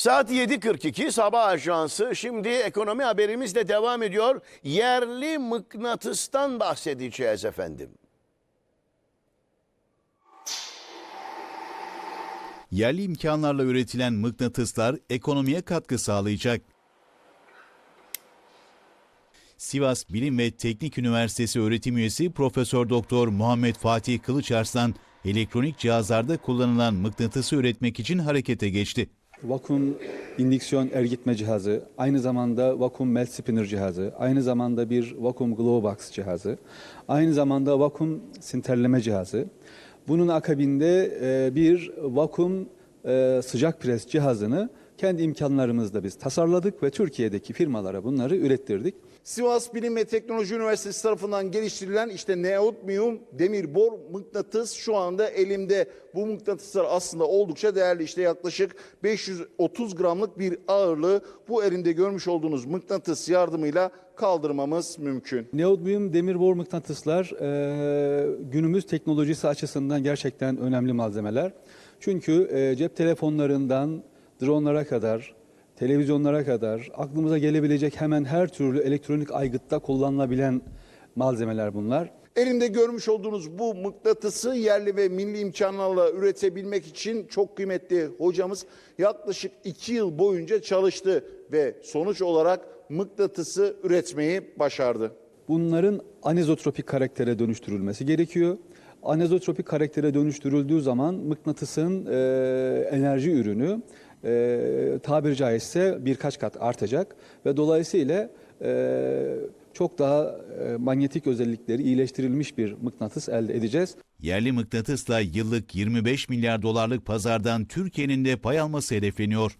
Saat 7.42 sabah ajansı. Şimdi ekonomi haberimizle devam ediyor. Yerli mıknatıstan bahsedeceğiz efendim. Yerli imkanlarla üretilen mıknatıslar ekonomiye katkı sağlayacak. Sivas Bilim ve Teknik Üniversitesi öğretim üyesi Profesör Doktor Muhammed Fatih Kılıçarslan elektronik cihazlarda kullanılan mıknatısı üretmek için harekete geçti. Vakum indüksiyon ergitme cihazı, aynı zamanda vakum melt spinner cihazı, aynı zamanda bir vakum glow box cihazı, aynı zamanda vakum sinterleme cihazı. Bunun akabinde e, bir vakum e, sıcak pres cihazını kendi imkanlarımızla biz tasarladık ve Türkiye'deki firmalara bunları ürettirdik. Sivas Bilim ve Teknoloji Üniversitesi tarafından geliştirilen işte neodymium demir bor mıknatıs şu anda elimde. Bu mıknatıslar aslında oldukça değerli. İşte yaklaşık 530 gramlık bir ağırlığı bu elimde görmüş olduğunuz mıknatıs yardımıyla kaldırmamız mümkün. Neodymium demir bor mıknatıslar e, günümüz teknolojisi açısından gerçekten önemli malzemeler. Çünkü e, cep telefonlarından dronlara kadar, televizyonlara kadar aklımıza gelebilecek hemen her türlü elektronik aygıtta kullanılabilen malzemeler bunlar. Elimde görmüş olduğunuz bu mıknatısı yerli ve milli imkanlarla üretebilmek için çok kıymetli hocamız yaklaşık iki yıl boyunca çalıştı ve sonuç olarak mıknatısı üretmeyi başardı. Bunların anizotropik karaktere dönüştürülmesi gerekiyor. Anizotropik karaktere dönüştürüldüğü zaman mıknatısın e, enerji ürünü e, tabiri caizse birkaç kat artacak ve dolayısıyla e, çok daha e, manyetik özellikleri iyileştirilmiş bir mıknatıs elde edeceğiz. Yerli mıknatısla yıllık 25 milyar dolarlık pazardan Türkiye'nin de pay alması hedefleniyor.